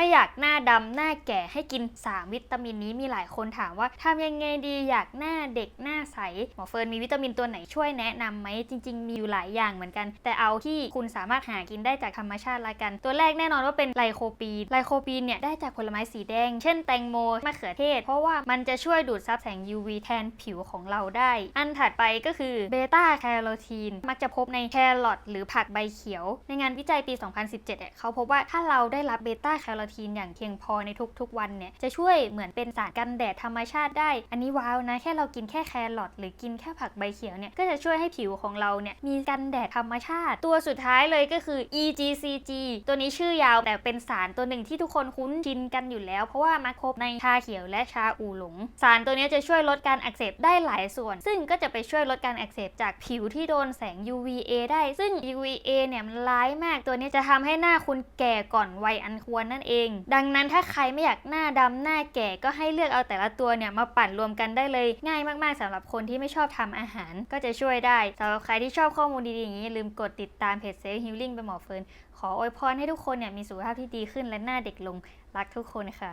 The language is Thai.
ไม่อยากหน้าดำหน้าแก่ให้กิน 3 วิตามินนี้มีหลายคนถามว่าทำยังไงดีอยากหน้าเด็กหน้าใสหมอเฟิร์นมีวิตามินตัวไหนช่วยแนะนำไหมจริง ๆ มีอยู่หลายอย่างเหมือนกัน แต่เอาที่คุณสามารถหากินได้จากธรรมชาติละกัน ตัวแรกแน่นอนว่าเป็นไลโคปีนไลโคปีนเนี่ยได้จากผลไม้สีแดง เช่นแตงโมมะเขือเทศ เพราะว่ามันจะช่วยดูดซับแสง UV แทนผิวของเราได้ อันถัดไปก็คือเบต้าแคโรทีนมักจะพบในแครอทหรือผักใบเขียว ในงานวิจัยปี 2017เนี่ยเขาพบว่าถ้าเราได้รับเบต้าแคโรทีนอย่างเพียงพอในทุกๆ วันเนี่ยจะช่วยเหมือนเป็นสารกันแดดธรรมชาติได้ อันนี้ว้าวนะแค่เรากินแค่แครอทหรือกินแค่ผักใบเขียวเนี่ยก็จะช่วยให้ผิวของเราเนี่ยมีกันแดดธรรมชาติ ตัวสุดท้ายเลยก็คือ EGCG ตัวนี้ชื่อยาวแต่เป็นสารตัวหนึ่งที่ทุกคนคุ้นชินกันอยู่แล้ว เพราะว่ามักพบในชาเขียวและชาอูหลง สารตัวนี้จะช่วยลดการอักเสบได้หลายส่วน ซึ่งก็จะไปช่วยลดการอักเสบจากผิวที่โดนแสง UVA ได้ซึ่ง UVA เนี่ยมันร้ายมากตัวนี้จะทำให้หน้าคุณแก่ก่อนวัยอันควรนั่นเองดังนั้นถ้าใครไม่อยากหน้าดำหน้าแก่ก็ให้เลือกเอาแต่ละตัวเนี่ยมาปั่นรวมกันได้เลย ง่ายมากๆสำหรับคนที่ไม่ชอบทำอาหาร ก็จะช่วยได้สำหรับใครที่ชอบข้อมูลดีๆอย่างนี้อย่าลืมกดติดตามเพจเซฟฮิลลิ่งไปหมอเฟิร์นขออวยพรให้ทุกคนเนี่ยมีสุขภาพที่ดีขึ้นและหน้าเด็กลงรักทุกคนค่ะ